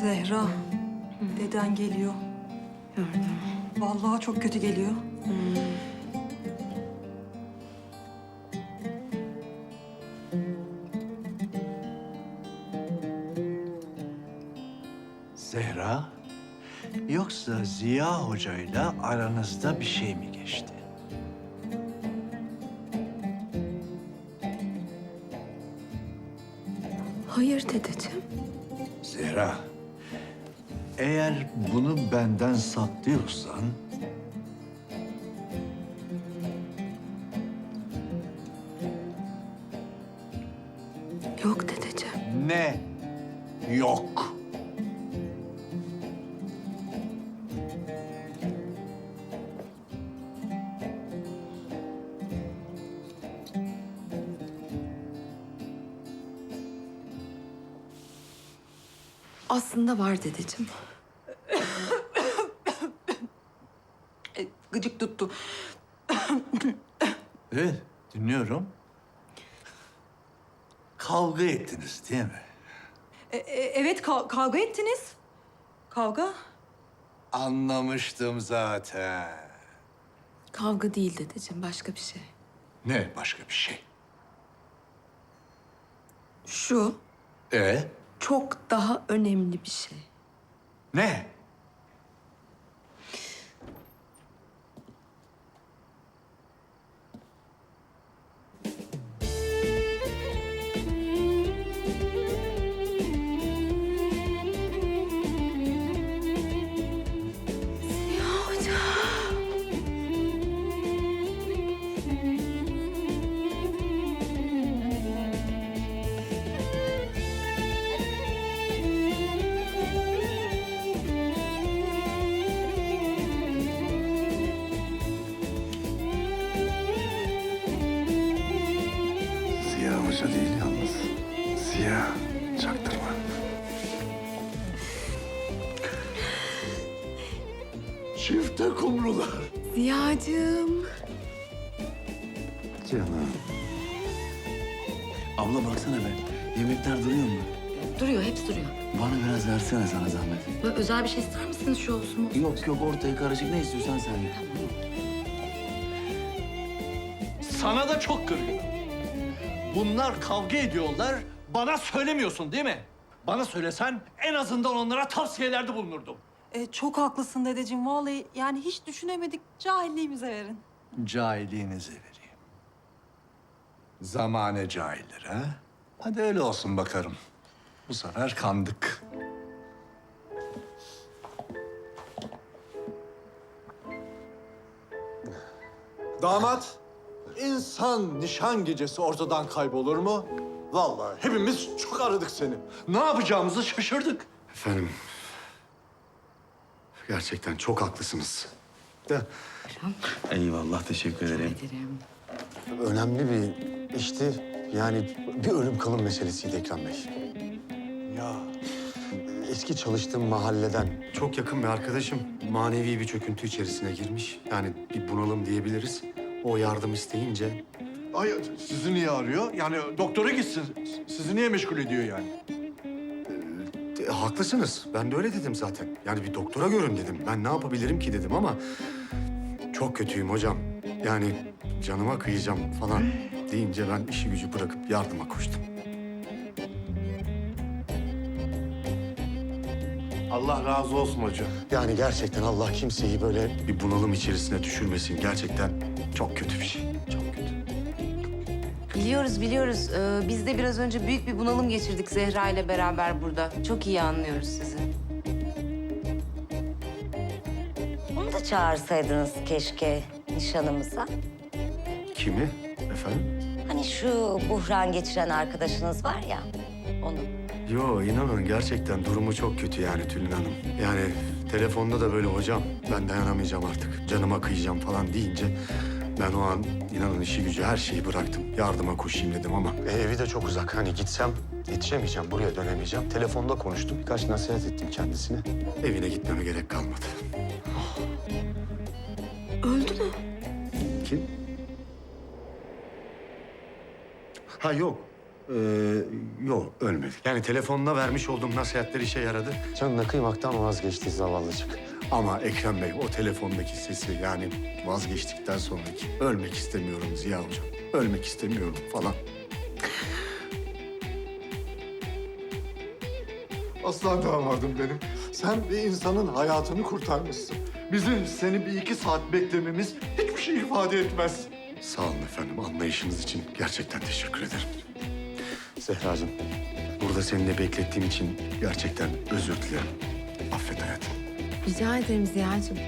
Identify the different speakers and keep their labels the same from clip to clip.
Speaker 1: Zehra, deden geliyor.
Speaker 2: Gördüm.
Speaker 1: Vallahi çok kötü geliyor.
Speaker 3: Zehra, yoksa Ziya Hoca'yla aranızda bir şey mi geçti?
Speaker 2: Hayır dedeciğim.
Speaker 3: Zehra, eğer bunu benden saklıyorsan...
Speaker 2: Yok dedeciğim.
Speaker 3: Ne yok?
Speaker 2: Aslında var dedeciğim.
Speaker 1: E, gıcık tuttu.
Speaker 3: Evet, dinliyorum. Kavga ettiniz değil mi?
Speaker 1: E, e, evet ka- kavga ettiniz. Kavga?
Speaker 3: Anlamıştım zaten.
Speaker 2: Kavga değil dedeciğim, başka bir şey.
Speaker 3: Ne başka bir şey?
Speaker 2: Şu
Speaker 3: E
Speaker 2: çok daha önemli bir şey.
Speaker 3: ne?
Speaker 4: Hoca değil yalnız. Ziya, çaktırma.
Speaker 3: Çifte kumrular.
Speaker 2: Ziyacığım.
Speaker 4: Canım.
Speaker 5: Abla baksana be. Yemekler duruyor mu?
Speaker 6: Duruyor, hepsi duruyor.
Speaker 5: Bana biraz versene sana zahmet.
Speaker 6: Böyle özel bir şey ister misiniz şu olsun mu?
Speaker 5: Yok yok ortaya karışık ne istiyorsan sen ye.
Speaker 3: Sana da çok kırgınım. Bunlar kavga ediyorlar, bana söylemiyorsun değil mi? Bana söylesen en azından onlara tavsiyelerde bulunurdum.
Speaker 1: E, çok haklısın dedeciğim. Vallahi yani hiç düşünemedik. Cahilliğimize verin.
Speaker 3: Cahilliğinizi vereyim. Zamane cahilleri ha? Hadi öyle olsun bakarım. Bu sefer kandık. Damat, insan nişan gecesi ortadan kaybolur mu? Vallahi hepimiz çok aradık seni. Ne yapacağımızı şaşırdık.
Speaker 4: Efendim, gerçekten çok haklısınız. De
Speaker 5: Eyvallah teşekkür ederim.
Speaker 6: Ederim.
Speaker 4: önemli bir işti. Yani bir ölüm kalım meselesiydi Ekrem Bey.
Speaker 3: Ya
Speaker 4: Eski çalıştığım mahalleden çok yakın bir arkadaşım manevi bir çöküntü içerisine girmiş. Yani bir bunalım diyebiliriz. O yardım isteyince
Speaker 3: Ay sizi niye arıyor? Yani doktora gitsin. Sizi niye meşgul ediyor yani?
Speaker 4: E, haklısınız. Ben de öyle dedim zaten. Yani bir doktora görün dedim. Ben ne yapabilirim ki dedim ama çok kötüyüm hocam. Yani canıma kıyacağım falan deyince ben işi gücü bırakıp yardıma koştum.
Speaker 7: Allah razı olsun hocam.
Speaker 4: Yani gerçekten Allah kimseyi böyle bir bunalım içerisine düşürmesin. Gerçekten çok kötü bir şey. Çok kötü.
Speaker 6: Biliyoruz, biliyoruz. Ee, biz de biraz önce büyük bir bunalım geçirdik Zehra ile beraber burada. Çok iyi anlıyoruz sizi.
Speaker 8: Onu da çağırsaydınız keşke nişanımıza.
Speaker 4: Kimi? Efendim?
Speaker 8: Hani şu buhran geçiren arkadaşınız var ya, onu.
Speaker 4: Yo inanın gerçekten durumu çok kötü yani Tülin Hanım. Yani telefonda da böyle hocam ben dayanamayacağım artık. Canıma kıyacağım falan deyince ben o an inanın işi gücü her şeyi bıraktım. Yardıma koşayım dedim ama. E, evi de çok uzak. Hani gitsem yetişemeyeceğim, buraya dönemeyeceğim. Telefonda konuştum, birkaç nasihat ettim kendisine. Evine gitmeme gerek kalmadı.
Speaker 2: Öldü mü?
Speaker 4: Kim? Ha yok. Ee, yok ölmedi. Yani telefonuna vermiş olduğum nasihatler işe yaradı. Canına kıymaktan vazgeçti zavallıcık. Ama Ekrem Bey o telefondaki sesi yani vazgeçtikten sonraki ölmek istemiyorum Ziya Hocam. Ölmek istemiyorum falan.
Speaker 9: Aslan damadım benim. Sen bir insanın hayatını kurtarmışsın. Bizim seni bir iki saat beklememiz hiçbir şey ifade etmez.
Speaker 4: Sağ olun efendim anlayışınız için gerçekten teşekkür ederim. Zehracığım burada seninle beklettiğim için gerçekten özür dilerim. Affet hayatım.
Speaker 2: Rica ederim Ziya'cığım.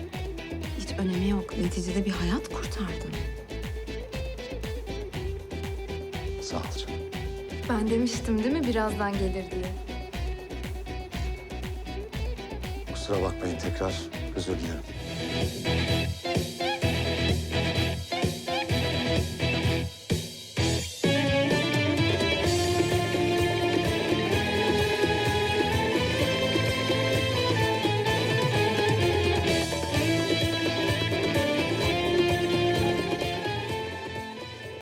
Speaker 2: Hiç önemi yok. Neticede bir hayat kurtardın.
Speaker 4: Sağ ol canım.
Speaker 10: Ben demiştim değil mi birazdan gelir diye.
Speaker 4: Kusura bakmayın tekrar özür dilerim.